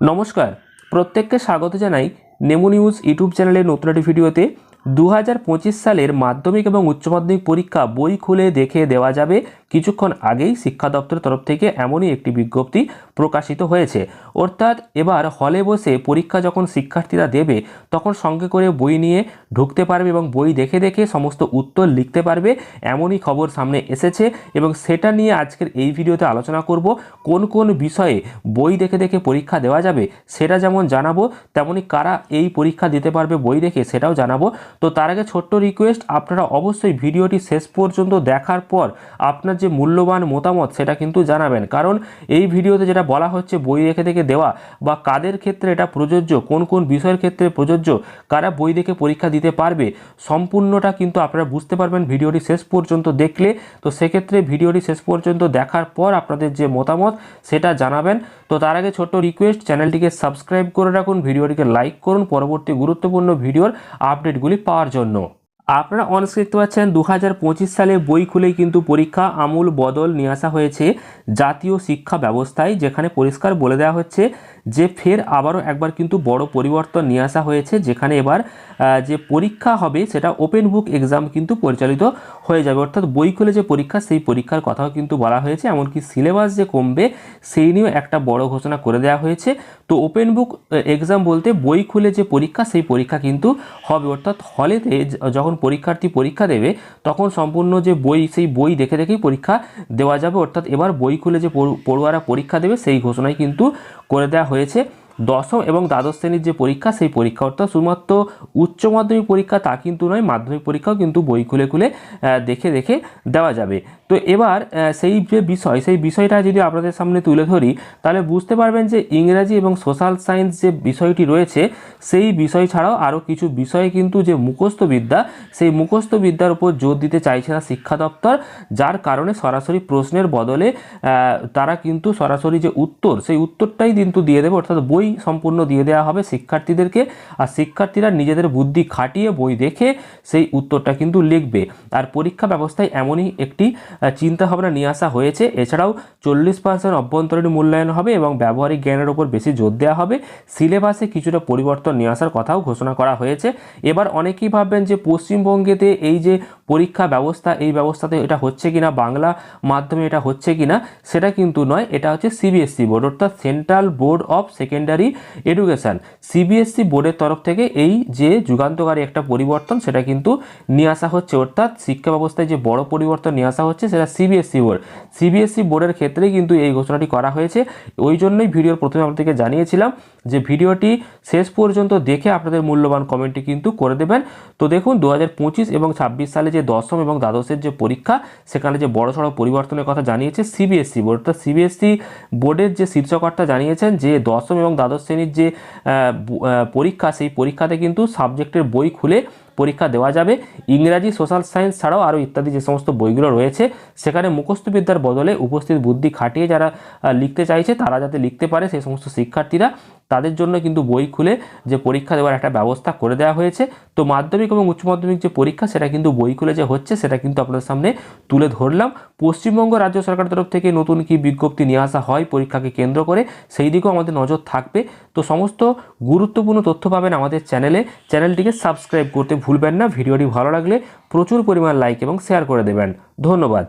নমস্কার, প্রত্যেককে স্বাগত জানাই নেমো নিউজ ইউটিউব চ্যানেলের নতুন একটি ভিডিওতে। দু হাজার পঁচিশ সালের মাধ্যমিক এবং উচ্চ মাধ্যমিক পরীক্ষা বই খুলে দেখে দেওয়া যাবে কিছুক্ষণ আগেই শিক্ষা দপ্তরের তরফ থেকে এমনই একটি বিজ্ঞপ্তি প্রকাশিত হয়েছে। অর্থাৎ এবার হলে বসে পরীক্ষা যখন শিক্ষার্থীরা দেবে, তখন সঙ্গে করে বই নিয়ে ঢুকতে পারবে এবং বই দেখে দেখে সমস্ত উত্তর লিখতে পারবে, এমনই খবর সামনে এসেছে এবং সেটা নিয়ে আজকের এই ভিডিওতে আলোচনা করব। কোন কোন বিষয়ে বই দেখে দেখে পরীক্ষা দেওয়া যাবে, সেটা যেমন জানাব, তেমনি কারা এই পরীক্ষা দিতে পারবে বই দেখে সেটাও জানাব। তো তার আগে ছোট্ট রিকোয়েস্ট আপনারা অবশ্যই ভিডিওটি শেষ পর্যন্ত দেখার পর আপনার যে মূল্যবান মতামত সেটা কিন্তু জানাবেন। কারণ এই ভিডিওতে যেটা বলা হচ্ছে, বই দেখে দেখে দেওয়া বা কাদের ক্ষেত্রে এটা প্রযোজ্য, কোন কোন বিষয়ের ক্ষেত্রে প্রযোজ্য, কারা বই দেখে পরীক্ষা দিতে পারবে, সম্পূর্ণটা কিন্তু আপনারা বুঝতে পারবেন ভিডিওটি শেষ পর্যন্ত দেখলে। তো সেক্ষেত্রে ভিডিওটি শেষ পর্যন্ত দেখার পর আপনাদের যে মতামত, সেটা জানাবেন। তো তার আগে ছোট্ট রিকোয়েস্ট চ্যানেলটিকে সাবস্ক্রাইব করে রাখুন, ভিডিওটিকে লাইক করুন পরবর্তী গুরুত্বপূর্ণ ভিডিওর আপডেটগুলি পাওয়ার জন্য। আপনারা অনেক দেখতে পাচ্ছেন দু হাজার পঁচিশ সালে বই খুলেই কিন্তু পরীক্ষা আমূল বদল নিয়ে আসা হয়েছে জাতীয় শিক্ষা ব্যবস্থায়, যেখানে পরিষ্কার বলে দেওয়া হচ্ছে যে ফের আবারও একবার কিন্তু বড় পরিবর্তন নিয়ে আসা হয়েছে, যেখানে এবার যে পরীক্ষা হবে সেটা ওপেন বুক এক্সাম কিন্তু পরিচালিত হয়ে যাবে। অর্থাৎ বই খুলে যে পরীক্ষা, সেই পরীক্ষার কথাও কিন্তু বলা হয়েছে। এমনকি সিলেবাস যে কমবে, সেই নিয়েও একটা বড় ঘোষণা করে দেওয়া হয়েছে। তো ওপেন বুক এক্সাম বলতে বই খুলে যে পরীক্ষা, সেই পরীক্ষা কিন্তু হবে। অর্থাৎ হলেতে যখন পরীক্ষার্থী পরীক্ষা দেবে, তখন সম্পূর্ণ যে বই, সেই বই দেখে দেখেই পরীক্ষা দেওয়া যাবে। অর্থাৎ এবার বই খুলে যে পড়ু- পড়ুয়ারা পরীক্ষা দেবে, সেই ঘোষণাই কিন্তু করে দেওয়া হয়েছে। দশম এবং দ্বাদশ শ্রেণির যে পরীক্ষা, সেই পরীক্ষা অর্থাৎ শুধুমাত্র উচ্চ মাধ্যমিক পরীক্ষা তা কিন্তু নয়, মাধ্যমিক পরীক্ষাও কিন্তু বই খুলে খুলে দেখে দেখে দেওয়া যাবে। তো এবার সেই যে বিষয়, সেই বিষয়টা যদি আপনাদের সামনে তুলে ধরি, তাহলে বুঝতে পারবেন যে ইংরাজি এবং সোশ্যাল সায়েন্স যে বিষয়টি রয়েছে, সেই বিষয় ছাড়াও আরও কিছু বিষয়ে কিন্তু যে মুখস্থ বিদ্যা, সেই মুখস্থ বিদ্যার উপর জোর দিতে চাইছে না শিক্ষা দপ্তর, যার কারণে সরাসরি প্রশ্নের বদলে তারা কিন্তু সরাসরি যে উত্তর, সেই উত্তরটাই কিন্তু দিয়ে দেবে, অর্থাৎ বই সম্পূর্ণ দিয়ে দেওয়া হবে শিক্ষার্থীদেরকে। আর শিক্ষার্থীরা নিজেদের বুদ্ধি খাটিয়ে বই দেখে সেই উত্তরটা কিন্তু লিখবে। আর পরীক্ষা ব্যবস্থায় এমনই একটি চিন্তা ভাবনা নিয়ে আসা হয়েছে। এছাড়াও চল্লিশ পার্সেন্ট অভ্যন্তরীণ মূল্যায়ন হবে এবং ব্যবহারিক জ্ঞানের ওপর বেশি জোর দেওয়া হবে। সিলেবাসে কিছুটা পরিবর্তন নিয়ে আসার কথাও ঘোষণা করা হয়েছে। এবার অনেকেই ভাববেন যে পশ্চিমবঙ্গেতে এই যে পরীক্ষা ব্যবস্থা, এই ব্যবস্থাতে এটা হচ্ছে কিনা, বাংলা মাধ্যমে এটা হচ্ছে কিনা, সেটা কিন্তু নয়। এটা হচ্ছে সিবিএসসি বোর্ড অর্থাৎ central board of secondary education CBSC বোর্ডের তরফ থেকে এই যে যুগান্তকারী একটা পরিবর্তন, সেটা কিন্তু নিয়ে আসা হচ্ছে। অর্থাৎ শিক্ষা ব্যবস্থায় যে বড় পরিবর্তন নিয়ে আসা হচ্ছে, সেটা সিবিএসসি বোর্ড সিবিএসসি বোর্ডের ক্ষেত্রেই কিন্তু এই ঘোষণাটি করা হয়েছে। ওই জন্যই ভিডিওর প্রথমে আপনাদেরকে জানিয়েছিলাম যে ভিডিওটি শেষ পর্যন্ত দেখে আপনাদের মূল্যবান কমেন্টটি কিন্তু করে দেবেন। তো দেখুন দু হাজার পঁচিশ এবং ছাব্বিশ সালে যে দশম এবং দ্বাদশের যে পরীক্ষা, সেখানে যে বড় সড়ো পরিবর্তনের কথা জানিয়েছে সিবিএসসি বোর্ড অর্থাৎ সিবিএসসি বোর্ডের যে শীর্ষকর্তা জানিয়েছেন যে দশম এবং দ্বাদশ শ্রেণির যে পরীক্ষা, সেই পরীক্ষাতে কিন্তু সাবজেক্টের বই খুলে পরীক্ষা দেওয়া যাবে। ইংরাজি, সোশ্যাল সায়েন্স ছাড়াও আরও ইত্যাদি যে সমস্ত বইগুলো রয়েছে, সেখানে মুখস্থবিদ্যার বদলে উপস্থিত বুদ্ধি খাটিয়ে যারা লিখতে চাইছে, তারা যাতে লিখতে পারে সেই সমস্ত শিক্ষার্থীরা। তাদের জন্য কিন্তু বই খুলে যে পরীক্ষা দেওয়ার একটা ব্যবস্থা করে দেওয়া হয়েছে। তো মাধ্যমিক এবং উচ্চ মাধ্যমিক যে পরীক্ষা, সেটা কিন্তু বই খুলে যে হচ্ছে, সেটা কিন্তু আপনাদের সামনে তুলে ধরলাম। পশ্চিমবঙ্গ রাজ্য সরকারের তরফ থেকে নতুন কি বিজ্ঞপ্তি নিয়ে আসা হয় পরীক্ষাকে কেন্দ্র করে, সেই দিকেও আমাদের নজর থাকবে। তো সমস্ত গুরুত্বপূর্ণ তথ্য পাবেন আমাদের চ্যানেলে। চ্যানেলটিকে সাবস্ক্রাইব করতে ভুলবেন না। ভিডিওটি ভালো লাগলে প্রচুর পরিমাণ লাইক এবং শেয়ার করে দেবেন। ধন্যবাদ।